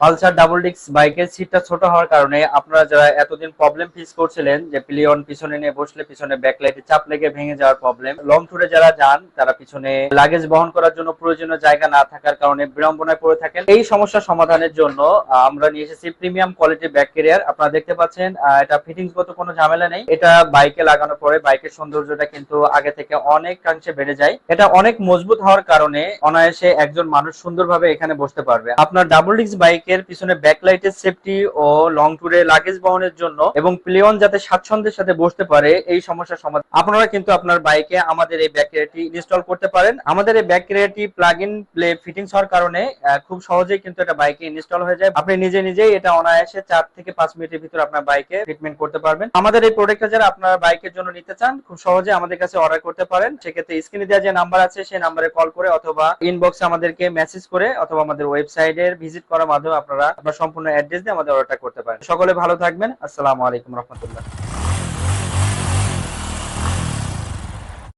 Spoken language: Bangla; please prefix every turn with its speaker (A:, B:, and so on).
A: পালসার ডাবল ডিস্ক বাইকের সিটটা ছোট হওয়ার কারণে আপনারা যারা এতদিন প্রবলেম ফেস করছিলেন যে পিলিয়ন পিছনে নিয়ে বসলে পিছনে ব্যাকলাইটে চাপ লেগে ভেঙে যাওয়ার প্রবলেম লং ট্যুরে যারা যান, তারা পিছনে লাগেজ বহন করার জন্য প্রয়োজনীয় জায়গা না থাকার কারণে বিড়ম্বনায় পড়ে থাকেন। এই সমস্যা সমাধানের জন্য আমরা নিয়ে এসেছি প্রিমিয়াম কোয়ালিটির ব্যাক ক্যারিয়ার আপনারা দেখতে পাচ্ছেন এটা ফিটিংস গত কোনো ঝামেলা নেই। এটা বাইকে লাগানোর পরে বাইকের সৌন্দর্যটা কিন্তু আগে থেকে অনেকাংশে বেড়ে যায়। এটা অনেক মজবুত হওয়ার কারণে অনায়াসে একজন মানুষ সুন্দরভাবে এখানে বসতে পারবে। আপনার ডাবল ডিস্ক বাইকের পিছনে ব্যাকলাইটের সেফটি ও লং ট্যুরে লাগেজ বহনের জন্য এবং প্লেয়ন যাতে স্বাচ্ছন্দ্যের সাথে বসতে পারে, এই সমস্যার সমাধান। আপনারা কিন্তু আপনার বাইকে আমাদের এই ব্যাক ক্যারিয়ারটি ইনস্টল করতে পারেন। আমাদের এই ব্যাক ক্যারিয়ারটি প্লাগ ইন প্লে ফিটিংস হওয়ার কারণে খুব সহজেই কিন্তু এটা বাইকে ইনস্টল হয়ে যায়। আপনি নিজে নিজেই এটা অনায়াসে চার থেকে পাঁচ মিনিটের ভিতর আপনার বাইকে ট্রিটমেন্ট করতে পারবেন। আমাদের এই প্রোডাক্টটা যারা আপনার বাইকের জন্য নিতে চান, খুব সহজে আমাদের কাছে অর্ডার করতে পারেন। সেক্ষেত্রে স্ক্রিনে দেওয়া যে নাম্বার আছে, সেই নাম্বারে কল করে অথবা ইনবক্সে আমাদেরকে মেসেজ করে অথবা আমাদের ওয়েবসাইটের ভিজিট করার মাধ্যমে আপনারা আপনার সম্পূর্ণ অ্যাড্রেস দিয়ে আমাদের অর্ডারটা করতে পারেন। সকলে ভালো থাকবেন। আসসালামু আলাইকুম রহমতুল্লাহ।